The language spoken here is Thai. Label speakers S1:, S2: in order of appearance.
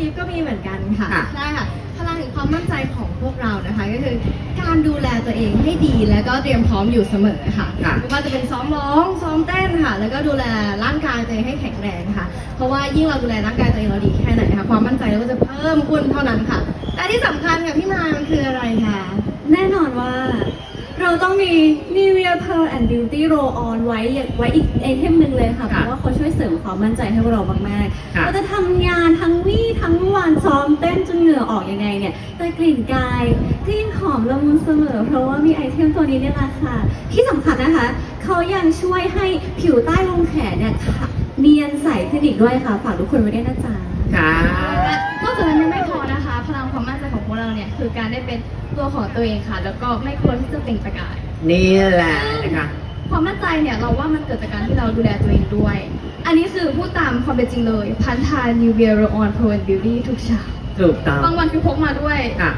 S1: อีฟก็มีเหมือนกันค่ะ
S2: ค่ะ
S1: ใช่ค่ะพลังแห่งความมั่นใจของพวกเรานะคะ ก็คือการดูแลตัวเองให้ดีแล้วก็เตรียมพร้อมอยู่เสมอค่ะ
S2: ค่ะ
S1: ไม่ว่าจะเป็นซ้อมร้องซ้อมเต้นค่ะ แล้วก็ดูแลร่างกายตัวเองให้แข็งแรงค่ะ เพราะว่ายิ่งเราดูแลร่างกายตัวเองเราดีแค่ไหนค่ะความมั่นใจเราก็จะเพิ่มขึ้นเท่านั้นค่ะ แต่ที่สำคัญค่ะพี่มายมันคืออะไรคะ
S3: แน่นอนว่า เราต้องมี Nivea Pearl and Beauty Roll On ไว้ไว้อีกไอเทมหนึ่งเลยค่ะ เพ
S2: ค่ะ
S3: ราะว่าเขาช่วยเสริมความมั่นใจให้พวกเรามากๆ
S2: ค่ะ
S3: เราจะทำงานทั้งวี่ ทั้งวันซ้อมเต้นจนเหงื่อออกยังไงเนี่ย แต่กลิ่นกายก็ยังหอมละมุนเสมอ เพราะว่ามีไอเทมตัวนี้เนี่ยแหละค่ะ ที่สำคัญนะคะ เขายังช่วยให้ผิวใต้วงแขนเนี่ยค่ะเนียนใสขึ้นอีกด้วยค่ะ ฝากทุกคนไว้ด้วยนะจ๊ะ
S2: ค่ะ
S1: และนอกจากนั้นยังไม่พอนะคะ พลังความมั่นใจของพวกเราเนี่ยคือการได้เป็นตัวของตัวเองค่ะ แล้วก็ไม่กลัวที่จะเปล่งประกาย
S2: นี่แหละนะคะ
S1: ความมั่นใจเนี่ยเราว่ามันเกิดจากการที่เราดูแลตัวเองด้วย อันนี้คือพูดตามความเป็นจริงเลย พันธา New Wear Roll On Pro and Beauty ทุกเช้า
S2: ถูกต้อง
S1: บางวันคือพกมาด้วย
S2: ค่ะ